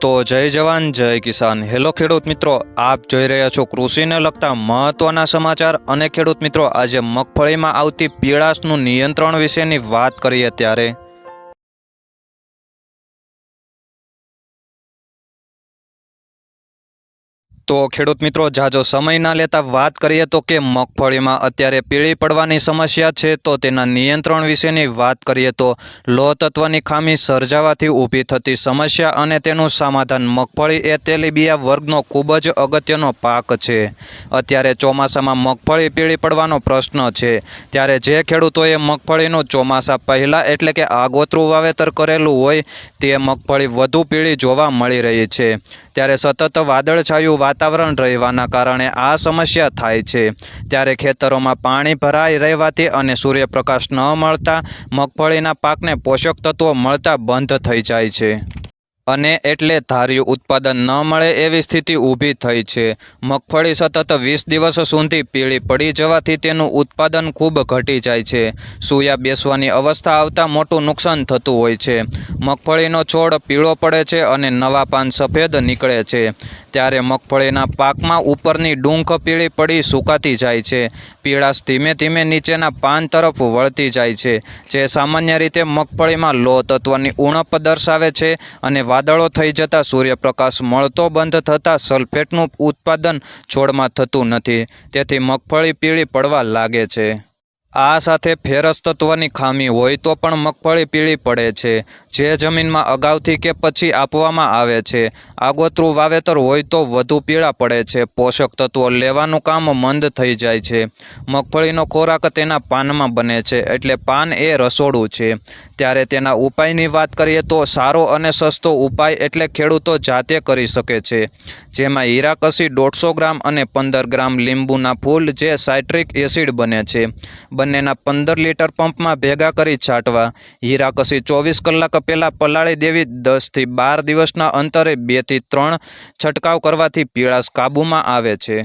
તો જય જવાન, જય કિસાન. હેલો ખેડૂત મિત્રો, આપ જોઈ રહ્યા છો કૃષિને લગતા મહત્વના સમાચાર અને ખેડૂત મિત્રો, આજે મગફળીમાં આવતી પીળાશનું નિયંત્રણ વિશેની વાત કરીએ ત્યારે તો ખેડૂત મિત્રો, જાજો સમય ના લેતા વાત કરીએ તો કે મગફળીમાં અત્યારે પીળી પડવાની સમસ્યા છે, તો તેના નિયંત્રણ વિશેની વાત કરીએ તો લોહ તત્વની ખામી સર્જાવાથી ઊભી થતી સમસ્યા અને તેનું સમાધાન મગફળી એ તેલીબિયા વર્ગનો ખૂબ જ અગત્યનો પાક છે. અત્યારે ચોમાસામાં મગફળી પીળી પડવાનો પ્રશ્ન છે. ત્યારે જે ખેડૂતોએ મગફળીનું ચોમાસા પહેલાં એટલે કે આગોતરું વાવેતર કરેલું હોય, તે મગફળી વધુ પીળી જોવા મળી રહી છે. ત્યારે સતત વાદળછાયું વાતાવરણ રહેવાના કારણે આ સમસ્યા થાય છે. ત્યારે ખેતરોમાં પાણી ભરાઈ રહેવાથી અને સૂર્યપ્રકાશ ન મળતા મગફળીના પાકને પોષક તત્વો મળતા બંધ થઈ જાય છે. અને એટલે ધાર્યું ઉત્પાદન ન મળે એવી સ્થિતિ ઊભી થઈ છે. મગફળી સતત વીસ દિવસ સુધી પીળી પડી જવાથી તેનું ઉત્પાદન ખૂબ ઘટી જાય છે. સૂયા બેસવાની અવસ્થા આવતા મોટું નુકસાન થતું હોય છે. મગફળીનો છોડ પીળો પડે છે અને નવા પાન સફેદ નીકળે છે. ત્યારે મગફળીના પાકમાં ઉપરની ડૂંખ પીળી પડી સુકાતી જાય છે. પીળાશ ધીમે ધીમે નીચેના પાન તરફ વળતી જાય છે, જે સામાન્ય રીતે મગફળીમાં લોહ તત્વની ઉણપ દર્શાવે છે અને વાદળો થઈ જતાં સૂર્યપ્રકાશ મળતો બંધ થતાં સલ્ફેટનું ઉત્પાદન છોડમાં થતું નથી. તેથી મગફળી પીળી પડવા લાગે છે. આ સાથે ફેરસ તત્વની ખામી હોય તો પણ મગફળી પીળી પડે છે, જે જમીનમાં અગાઉથી કે પછી આપવામાં આવે છે. આગોતરું વાવેતર હોય તો વધુ પીળા પડે છે, પોષક તત્વો લેવાનું કામ મંદ થઈ જાય છે. મગફળીનો ખોરાક તેના પાનમાં બને છે, એટલે પાન એ રસોડું છે. ત્યારે તેના ઉપાયની વાત કરીએ તો સારો અને સસ્તો ઉપાય એટલે ખેડૂતો જાતે કરી શકે છે. જેમાં હીરાકસી દોઢસો ગ્રામ અને પંદર ગ્રામ લીંબુના ફૂલ જે સાઇટ્રિક એસિડ બને છે. બંનેના પંદર લીટર પંપમાં ભેગા કરી છાંટવા. હીરાકસી ચોવીસ કલાક પહેલાં પલાળી દેવી દસથી બાર દિવસના અંતરે બેથી ત્રણ છંટકાવ કરવાથી પીળાશ કાબૂમાં આવે છે.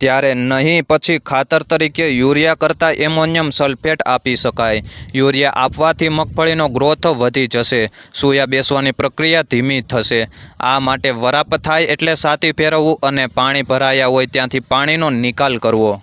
ત્યારે નહીં પછી ખાતર તરીકે યુરિયા કરતાં એમોનિયમ સલ્ફેટ આપી શકાય. યુરિયા આપવાથી મગફળીનો ગ્રોથ વધી જશે. સૂયા બેસવાની પ્રક્રિયા ધીમી થશે. આ માટે વરાપ થાય એટલે સાતી ફેરવવું અને પાણી ભરાયા હોય ત્યાંથી પાણીનો નિકાલ કરવો.